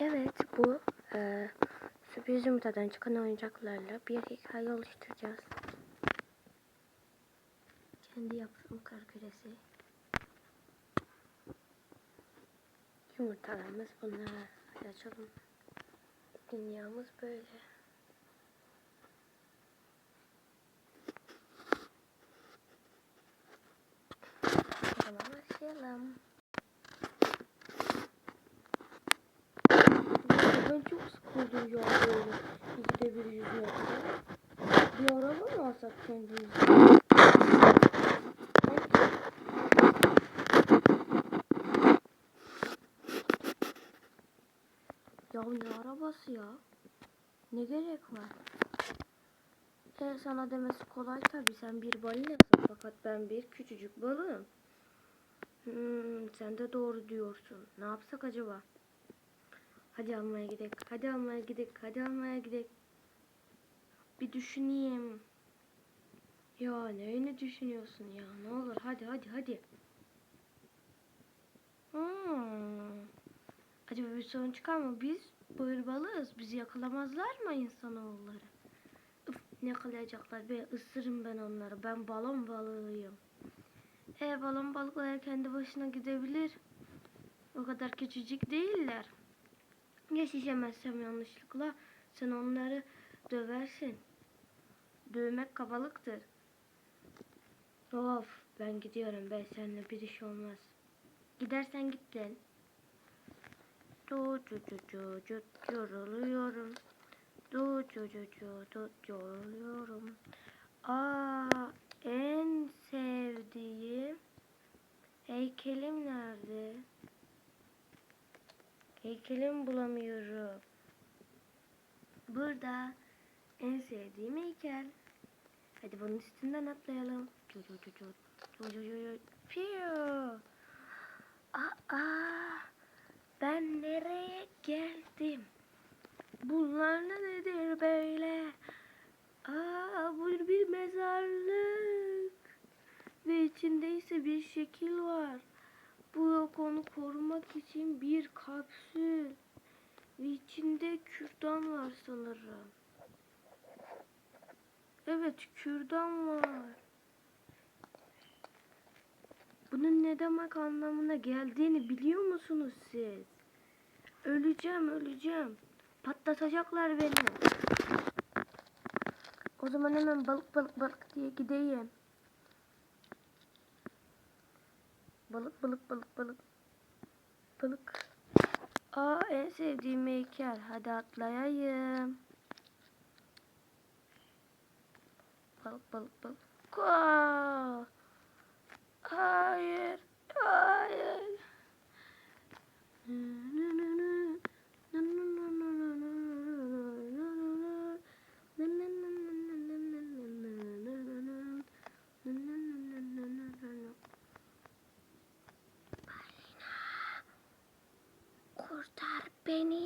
Evet bu e, sürpriz yumurtadan çıkan oyuncaklarla bir hikaye oluşturacağız. Kendi yaptığım kar küresi. Yumurtalarımız bunlar. Hadi açalım. Dünyamız böyle. O zaman başlayalım. Ben çok sıkıldım ya böyle. İkide bir yüzme kadar. Bir Ya ne arabası ya? Ne gerek var? E sana demesi kolay tabi sen bir balinasın fakat ben bir küçücük balığım. Hmm, sen de doğru diyorsun. Ne yapsak acaba? Hadi almaya gidelim. Hadi almaya gidelim. Hadi almaya gidelim. Bir düşüneyim. Ya neyini düşünüyorsun ya? Ne olur hadi hadi hadi. Hmm. Acaba bir sorun çıkar mı? Biz böyle balığız. Bizi yakalamazlar mı insanoğulları? Üf, ne yakalayacaklar be? Isırırım ben onları. Ben balon balığıyım. E balon balıkları kendi başına gidebilir. O kadar küçücük değiller. Ya şişemezsem yanlışlıkla sen onları döversin. Dövmek kabalıktır. Of ben gidiyorum ben seninle bir iş olmaz. Gidersen git lan. Du cu cu cu cu yoruluyorum. Du cu cu cu du yoruluyorum. Aa en sevdiğim heykelim nerede? Heykelimi bulamıyorum. Burada en sevdiğim heykel. Hadi bunun üstünden atlayalım. Piyo. Aa, ben nereye geldim? Bunlar ne nedir böyle? Aa, bu bir mezarlık. Ve içinde ise bir şekil var. Bu yok onu korumak için bir kapsül. Ve içinde kürdan var sanırım. Evet kürdan var. Bunun ne demek anlamına geldiğini biliyor musunuz siz? Öleceğim öleceğim. Patlatacaklar beni. O zaman hemen balık balık balık diye gideyim. Balık balık balık balık. Balık. Aa en sevdiğim heykel. Hadi atlayayım. Balık balık balık. Hayır. Hayır. Kurtar beni.